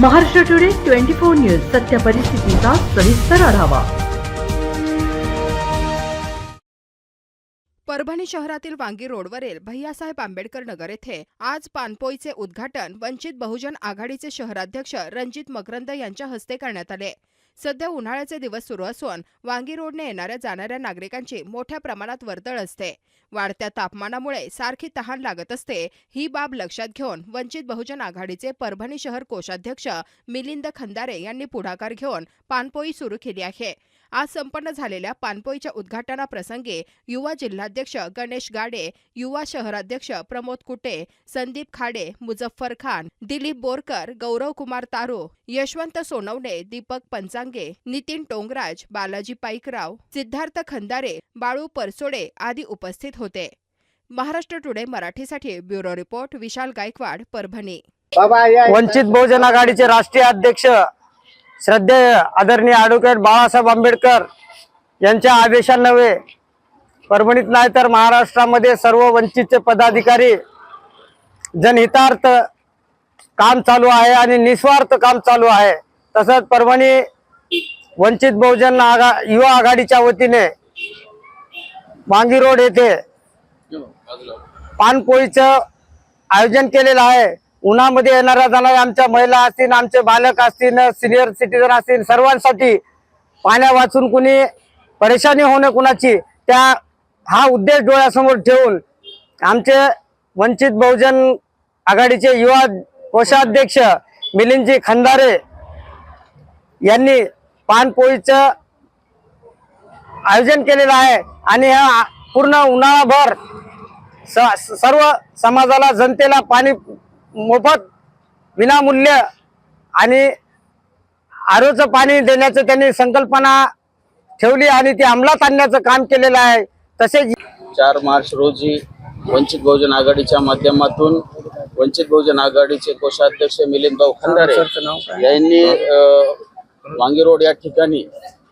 Maharashtra today twenty four news सत्य परिस्थितीचा सविस्तर आढावा. परभणी शहरातील वांगी रोडवरील भैयासाहेब आंबेडकर नगर येथे आज पानपोईचे उद्घाटन वंचित बहुजन आघाडीचे शहराध्यक्ष रणजित मकरंद यांच्या हस्ते करण्यात आले. सध्या उन्हाळ्याचे दिवस सुरू असून वांगी रोडने येणाऱ्या जाणाऱ्या नागरिकांची मोठ्या प्रमाणात वर्दळ असते. वाढत्या तापमानामुळे सारखी तहान लागत असते ही बाब लक्षात घेऊन वंचित बहुजन आघाडीचे परभणी शहर कोषाध्यक्ष मिलिंद खंदारे यांनी पुढाकार घेऊन पानपोई सुरू केली आहे. आज संपन्न झालेल्या पानपोईच्या उद्घाटनाप्रसंगी युवा जिल्हाध्यक्ष गणेश गाडे युवा शहराध्यक्ष प्रमोद कुटे संदीप खाडे मुझफ्फर खान दिलीप बोरकर गौरव कुमार तारो यशवंत सोनवणे दीपक पंचांगे नितीन टोंगराज बालाजी पाईकराव सिद्धार्थ खंदारे बाळू परसोडे आदी उपस्थित होते. महाराष्ट्र टुडे मराठीसाठी ब्युरो रिपोर्ट विशाल गायकवाड परभणी. वंचित बहुजन आघाडीचे राष्ट्रीय अध्यक्ष श्रद्धेय आदरणीय ॲडव्होकेट बाळासाहेब आंबेडकर यांच्या आदेशान्वये परभणीत नाही तर महाराष्ट्रामध्ये सर्व वंचितचे पदाधिकारी जनहितार्थ काम चालू आहे आणि निस्वार्थ काम चालू आहे. तसंच परभणी वंचित बहुजन आघा युवा आघाडीच्या वतीने मांगी रोड येथे पानपोळीचं आयोजन केलेलं आहे. उन्हामध्ये येणाऱ्या जाणाऱ्या आमच्या महिला असतील आमचे बालक असतील सिनियर सिटीजन असतील सर्वांसाठी पाण्या वाचून कुणी परेशानी होणे कुणाची त्या हा उद्देश डोळ्यासमोर ठेवून आमचे वंचित बहुजन आघाडीचे युवा कोषाध्यक्ष मिलिंदजी खंदारे यांनी पानपोळीचं आयोजन केलेलं आहे आणि हा पूर्ण उन्हाळाभर स- सर्व समाजाला जनतेला पाणी मोफत विनामूल्य आणि आरोचं पाणी देण्याचं त्यांनी संकल्पना ठेवली आणि ती अंमलात आणण्याचं काम केलेलं आहे. तसेच चार मार्च रोजी वंचित बहुजन आघाडीच्या माध्यमातून वंचित बहुजन आघाडीचे कोषाध्यक्ष मिलिंद भाऊ खंदारे यांनी वांगी रोड या ठिकाणी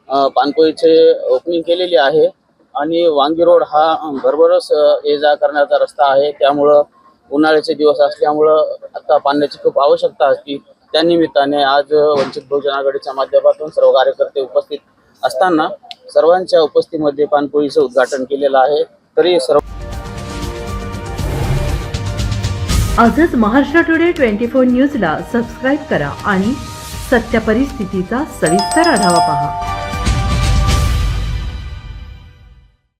पानपोईचे ओपनिंग केलेली आहे. आणि वांगी रोड हा भरभरच ये जा करण्याचा रस्ता आहे. त्यामुळं उन्हाळ्याचे दिवस असल्यामुळं आता पाण्याची खूप आवश्यकता असते. त्या निमित्ताने आज वंचित बहुजन आघाडीच्या माध्यमातून सर्व कार्यकर्ते उपस्थित असताना सर्वांच्या उपस्थितीमध्ये पानपोळीचं उद्घाटन केलेलं आहे. तरी सर्व आजच महाराष्ट्र टुडे ट्वेंटी फोर न्यूजला सबस्क्राईब करा आणि सत्य परिस्थितीचा सविस्तर आढावा पहा.